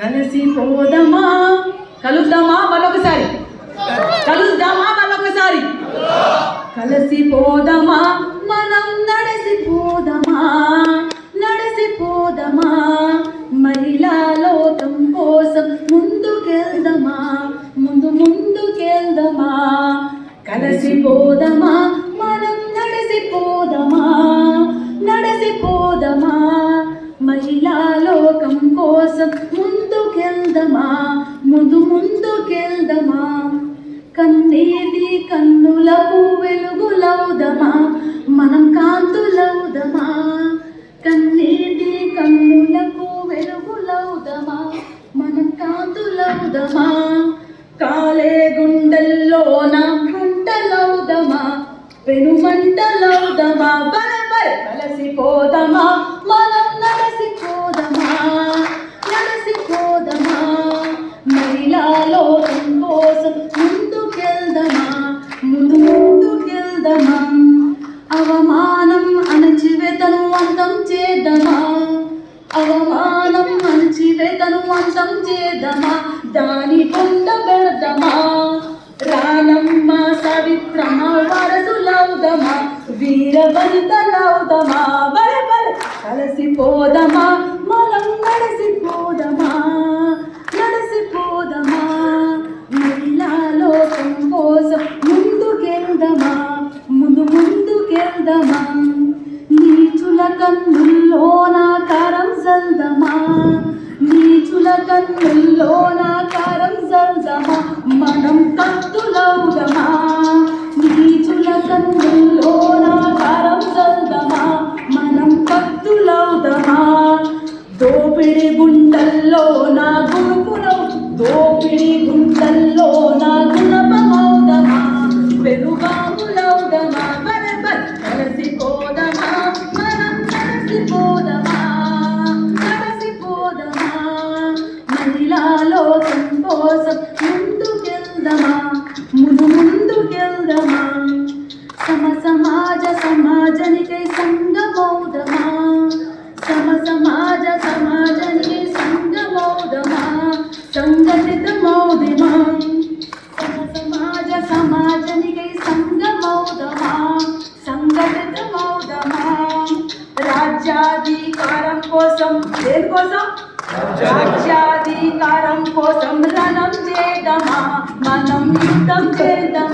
కలిసి పోదమా కలుద్దామా మరొకసారి? కలుద్దామా మరొకసారి? కలిసి పోదమా మనం నడిసి పోదమా నడిసి పోదమా మహిళా లోకం కోసం ముందుకెళ్దమా? ముందు ముందుకెళ్దమా? కలిసి పోదమా ముందుకెళ్దమా కన్నీటి కన్నులకు వెలుగులవుదమా మనం కాంతులవుదమా కన్నీటి కన్నులకు వెలుగులవుదమా మనం కాంతులవుదమా కాలే గుండెల్లోన గుంటలవుదమా పెనుమంటలవుదమా బల బల కలసిపోదమా మనం అణచివేతను అంతం చేద్దామా దాని కొండ పెడదామా? రానమ్మ సవిత్రమ్మ వరసులవుదమా వీరవంతలవుదమా బల బల కలిసిపోదమా? మనం నడిసిపోదమా? నడిసిపోదమా? మహిళా లోకం కోసం ముందుకెళ్దమా? ముందు ముందుకెళ్దమా? నీచుల కన్నుల్లో నీచుల కన్నుల్లో నా కారం జల్దమా? మనం కత్తులవుదమా? నీచుల కన్నుల్లో నా కారం జల్దమా? మనం కత్తులవుదమా? దోపిడి గుండల్లో నా గురుకులం దోపిడి గుండల్లో నా గుణపమౌదమా కోసం ముందుకెళ్దమా? ముందు ముందుకెళ్దమా? సమ సమాజ సమాజనికై సంగమౌదమా సమ సమాజ సమాజనికై సంగమౌదమా సంఘటితమౌదిమా సమ సమాజ సమాజనికై సంగమౌదమా సంఘటితమౌదమా రాజ్యాధికారం కోసం దేని కోసం రాజ్యాధికారం కోసం రణం చేద్దామా మనం యుద్ధం చేద్దాం